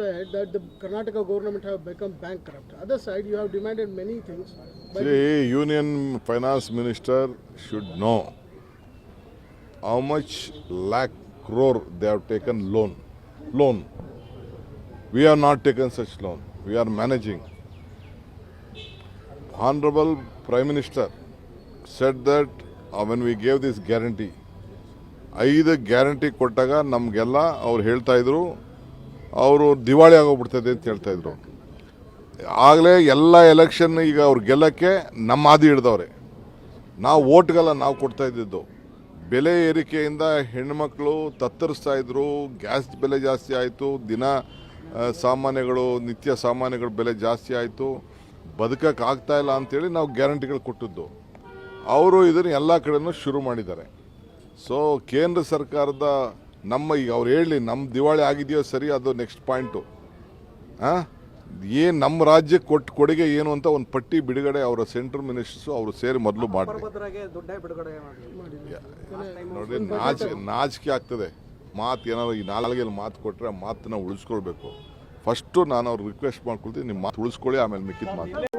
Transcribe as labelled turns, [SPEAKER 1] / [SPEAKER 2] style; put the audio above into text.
[SPEAKER 1] side that the Karnataka government have become bankrupt. Other side, you have demanded many things.
[SPEAKER 2] See, Union Finance Minister should know how much lakh crore they have taken loan. Loan. We have not taken such loan. We are managing. Honorable Prime Minister said that uh, when we gave this guarantee, ಐದು guarantee ಕೊಟ್ಟಾಗ ನಮಗೆಲ್ಲ ಅವ್ರು ಹೇಳ್ತಾ ಇದ್ರು ಅವರು ದಿವಾಳಿ ಆಗೋಗ್ಬಿಡ್ತದೆ ಅಂತ ಹೇಳ್ತಾ ಇದ್ರು ಆಗಲೇ ಎಲ್ಲ ಎಲೆಕ್ಷನ್ ಈಗ ಅವ್ರು ಗೆಲ್ಲಕ್ಕೆ ನಮ್ಮ ಹಾದಿ ಹಿಡ್ದವ್ರೆ. ನಾವು ಓಟ್ಗೆಲ್ಲ ನಾವು ಕೊಡ್ತಾ ಇದ್ದಿದ್ದು. ಬೆಲೆ ಏರಿಕೆಯಿಂದ ಹೆಣ್ಮಕ್ಳು ತತ್ತರಿಸ್ತಾ ಇದ್ರು, ಗ್ಯಾಸ್ ಬೆಲೆ ಜಾಸ್ತಿ ಆಯಿತು, ದಿನ ಸಾಮಾನ್ಯಗಳು, ನಿತ್ಯ ಸಾಮಾನ್ಯಗಳ ಬೆಲೆ ಜಾಸ್ತಿ ಆಯಿತು ಬದುಕಕ್ಕೆ ಆಗ್ತಾ ಇಲ್ಲ ಅಂತೇಳಿ ನಾವು ಗ್ಯಾರಂಟಿಗಳು ಕೊಟ್ಟಿದ್ದು. ಅವರು ಇದನ್ನು ಎಲ್ಲ ಕಡೆಯೂ ಶುರು ಮಾಡಿದ್ದಾರೆ. ಸೊ ಕೇಂದ್ರ ಸರ್ಕಾರದ ನಮ್ಮ ಈಗ ಅವ್ರು ಹೇಳಿ ನಮ್ಮ ದಿವಾಳಿ ಆಗಿದೆಯೋ ಸರಿ ಅದು ನೆಕ್ಸ್ಟ್ ಪಾಯಿಂಟು ಏನು ನಮ್ಮ ರಾಜ್ಯಕ್ಕೆ ಕೊಟ್ಟು ಕೊಡುಗೆ ಏನು ಅಂತ ಒಂದು ಪಟ್ಟಿ ಬಿಡುಗಡೆ ಅವರ ಸೆಂಟ್ರಲ್ ಮಿನಿಸ್ಟರ್ಸು ಅವರು ಸೇರಿ ಮೊದಲು
[SPEAKER 3] ಮಾಡಿ
[SPEAKER 2] ನೋಡಿ ನಾಜ್ ನಾಚಿಕೆ ಆಗ್ತದೆ. ಮಾತು ಏನಾದ್ರು ಈ ನಾಲ್ಗೆಲ್ಲಿ ಮಾತು ಕೊಟ್ಟರೆ ಆ ಮಾತನ್ನ ಉಳಿಸ್ಕೊಳ್ಬೇಕು. ಫಸ್ಟು ನಾನು ಅವ್ರು ರಿಕ್ವೆಸ್ಟ್ ಮಾಡ್ಕೊಳ್ತೀನಿ ನಿಮ್ಮ ಮಾತು ಉಳಿಸ್ಕೊಳ್ಳಿ ಆಮೇಲೆ ಮಿಕ್ಕಿದ ಮಾತು